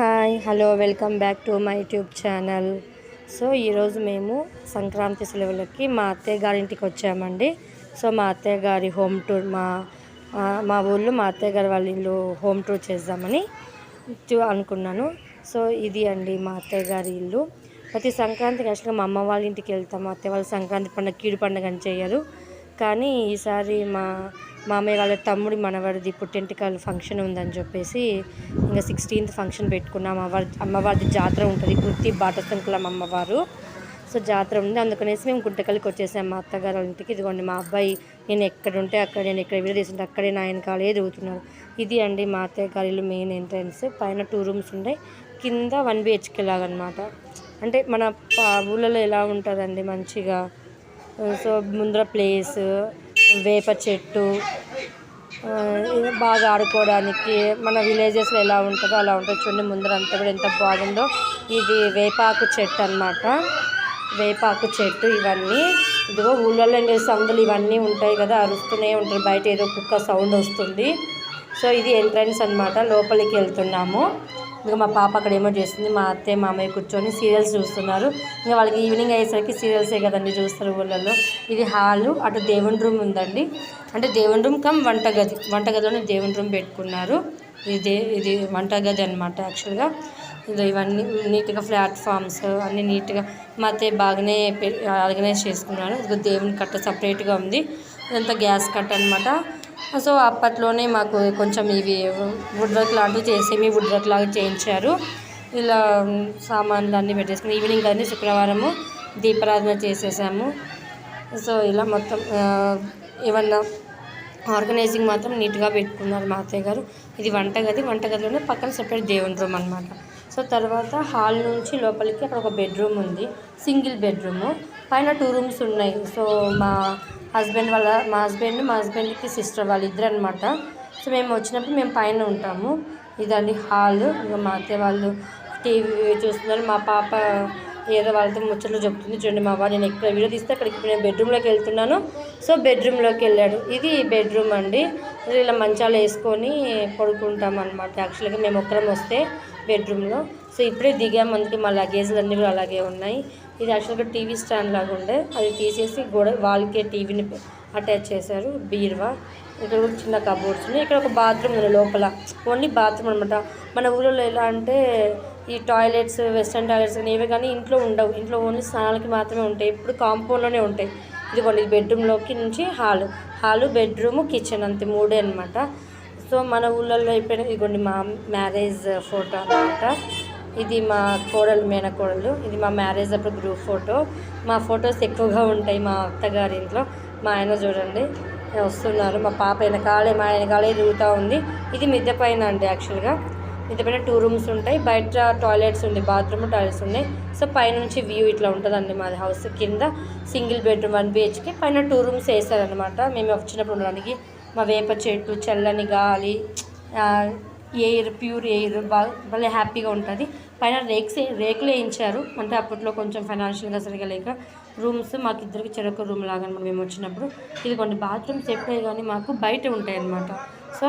Hi hello welcome back to my YouTube channel. So ఈరోజు మేము సంక్రాంతి సెలవులకి మా అత్తయ్య గారింటికి వచ్చామండి. సో మా అత్తయ్య గారి హోమ్ టూర్ మా మా ఊళ్ళో మా అత్తయ్య గారి వాళ్ళ ఇల్లు హోమ్ టూర్ చేద్దామని చూ- అనుకున్నాను. సో ఇది అండి మా అత్తయ్య గారి ఇల్లు. ప్రతి సంక్రాంతికి యాక్చువల్గా మా అమ్మ వాళ్ళ ఇంటికి వెళ్తాం. మా అత్తయ్య వాళ్ళ సంక్రాంతి పండుగ కీడు పండుగ అని చేయరు. కానీ ఈసారి మా మామయ్య వాళ్ళ తమ్ముడి మనవాడిది పుట్టింటికాల ఫంక్షన్ ఉందని చెప్పేసి ఇంకా సిక్స్టీన్త్ ఫంక్షన్ పెట్టుకున్నాం. అమ్మవారి అమ్మవారిది జాతర ఉంటుంది. గుర్తి బాటసంకులం అమ్మవారు. సో జాతర ఉంది. అందుకనేసి మేము గుంటకల్లికి వచ్చేసాం. మా అత్తగారు ఇంటికి. ఇదిగోండి మా అబ్బాయి నేను ఎక్కడ ఉంటే అక్కడ నేను ఎక్కడ వీడియో అక్కడే నా వెనకాలే తిరుగుతున్నారు. ఇది అండి మా అత్తయ్య గారి ఇల్లు మెయిన్ ఎంట్రన్స్ పైన టూ రూమ్స్ ఉంటాయి కింద వన్ బిహెచ్కే లాగనమాట. అంటే మన పా- ఊళ్ళలో ఎలా ఉంటుందండి మంచిగా? సో ముందర ప్లేస్ వేప చెట్టు బాగా ఆడుకోవడానికి మన విలేజెస్లో ఎలా ఉంటుందో అలా ఉంటుంది. చూడండి ముందర అంతా కూడా ఎంత బాగుందో. ఇది వేపాకు చెట్టు అన్నమాట. వేపాకు చెట్టు ఇవన్నీ. ఇదిగో ఊళ్ళల్లో ఇంకా సౌండ్లు ఇవన్నీ ఉంటాయి కదా అరుస్తూనే ఉంటారు. బయట ఏదో కుక్క సౌండ్ వస్తుంది. సో ఇది ఎంట్రన్స్ అన్నమాట. లోపలికి వెళ్తున్నాము. ఇంకా మా పాప అక్కడ ఏమో చేస్తుంది మా అత్తయ్య మామయ్య కూర్చొని సీరియల్స్ చూస్తున్నారు. ఇంకా వాళ్ళకి ఈవినింగ్ అయ్యేసరికి సీరియల్సే కదండి చూస్తారు ఊళ్ళల్లో ఇది హాలు అటు దేవుని రూమ్ ఉందండి. అంటే దేవుని రూమ్ కమ్ వంటగది వంటగదిలోనే దేవుని రూమ్ పెట్టుకున్నారు. ఇది ఇది వంటగది అనమాట యాక్చువల్గా. ఇది ఇవన్నీ నీట్గా ప్లాట్ఫామ్స్ అన్నీ నీట్గా మా అత్తయ్య బాగానే ఆర్గనైజ్ చేసుకున్నారు ఇది దేవుని కట్ట సపరేట్గా ఉంది. ఇదంతా గ్యాస్ కట్ట అనమాట సో అప్పట్లోనే మాకు కొంచెం ఇవి వుడ్ వర్క్ లాంటివి చేసి మీ వుడ్ వర్క్ లాగా చేయించారు. ఇలా సామాన్లు అన్నీ పెట్టేసుకుని ఈవినింగ్ కానీ శుక్రవారము దీపారాధన చేసేసాము. సో ఇలా మొత్తం ఏమన్నా ఆర్గనైజింగ్ మాత్రం నీట్గా పెట్టుకున్నారు మా అత్తయ్య గారు. ఇది వంటగది వంటగదిలోనే పక్కన సెపరేట్ దేవుని రూమ్ అనమాట సో తర్వాత హాల్ నుంచి లోపలికి అక్కడ ఒక బెడ్రూమ్ ఉంది సింగిల్ బెడ్రూమ్. పైన టూ రూమ్స్ ఉన్నాయి. సో మా హస్బెండ్ వాళ్ళ మా హస్బెండ్ మా హస్బెండ్కి సిస్టర్ వాళ్ళు ఇద్దరు అనమాట సో మేము వచ్చినప్పుడు మేము పైన ఉంటాము. ఇదండి హాల్. ఇంకా మా అత్తయ్య వాళ్ళు టీవీ చూస్తున్నారు. మా పాప ఏదో వాళ్ళతో ముచ్చట్లు చెప్తుంది చూడండి మా వాడు నేను ఎక్కడ వీడియో తీస్తే అక్కడికి నేను బెడ్రూమ్లోకి వెళ్తున్నాను. సో బెడ్రూమ్లోకి వెళ్ళాడు. ఇది బెడ్రూమ్ అండి. ఇలా మంచాలు వేసుకొని పడుకుంటాం అనమాట యాక్చువల్గా మేము ఒక్కరం వస్తే బెడ్రూమ్లో సో ఇప్పుడే దిగాము అందుకే మా లగేజ్లు అన్నీ కూడా అలాగే ఉన్నాయి. ఇది యాక్చువల్గా టీవీ స్టాండ్ లాగా ఉండే. అది తీసేసి గోడ వాళ్ళకే టీవీని అటాచ్ చేశారు. బీరువా. ఇక్కడ కూడా చిన్న కబోర్డ్స్ ఉన్నాయి. ఇక్కడ ఒక బాత్రూమ్ ఉంది లోపల. ఓన్లీ బాత్రూమ్ అనమాట మన ఊళ్ళో ఎలా అంటే ఈ టాయిలెట్స్ వెస్ట్రన్ టాయిలెట్స్ కానీ ఇవి కానీ ఇంట్లో ఉండవు. ఇంట్లో ఓన్లీ స్నానాలకి మాత్రమే ఉంటాయి. ఇప్పుడు కాంపౌండ్లోనే ఉంటాయి. ఇదిగోండి బెడ్రూమ్లోకి నుంచి హాల్. హాలు బెడ్రూమ్ కిచెన్ అంతే. మూడే అనమాట సో మన ఊళ్ళల్లో అయిపోయిన ఇదిగోండి మా మ్యారేజ్ ఫోటో అనమాట ఇది మా కోడలు మేనకోడలు ఇది మా మ్యారేజ్ అప్పుడు గ్రూప్ ఫోటో. మా ఫొటోస్ ఎక్కువగా ఉంటాయి మా అత్తగారి ఇంట్లో. మా ఆయన చూడండి వస్తున్నారు. మా పాప వెనకాలే మా వెనకాలే దిగుతూ ఉంది. ఇది మిద్దె పైన అండి యాక్చువల్గా. మిద్దె పైన టూ రూమ్స్ ఉంటాయి. బయట టాయిలెట్స్ ఉంది బాత్రూమ్ టాయిలెట్స్ ఉన్నాయి. సో పైనుంచి వ్యూ ఇట్లా ఉంటుందండి మాది హౌస్ కింద. Single bedroom one BHK. పైన టూ రూమ్స్ వేసారనమాట మేము వచ్చినప్పుడు ఉండడానికి మా వేప చెట్టు చల్లని గాలి ఎయిర్ ప్యూర్ ఎయిర్ బాగా భలే హ్యాపీగా ఉంటుంది. పైన రేక్స్ రేకులు వేయించారు. అంటే అప్పట్లో కొంచెం ఫైనాన్షియల్గా సరిగా లేక రూమ్స్ మాకు ఇద్దరికి చెరొక రూమ్ లాగా అనమాట మేము వచ్చినప్పుడు. ఇది కొన్ని బాత్రూమ్స్ ఎప్పుడే కానీ మాకు బయట ఉంటాయి అన్నమాట సో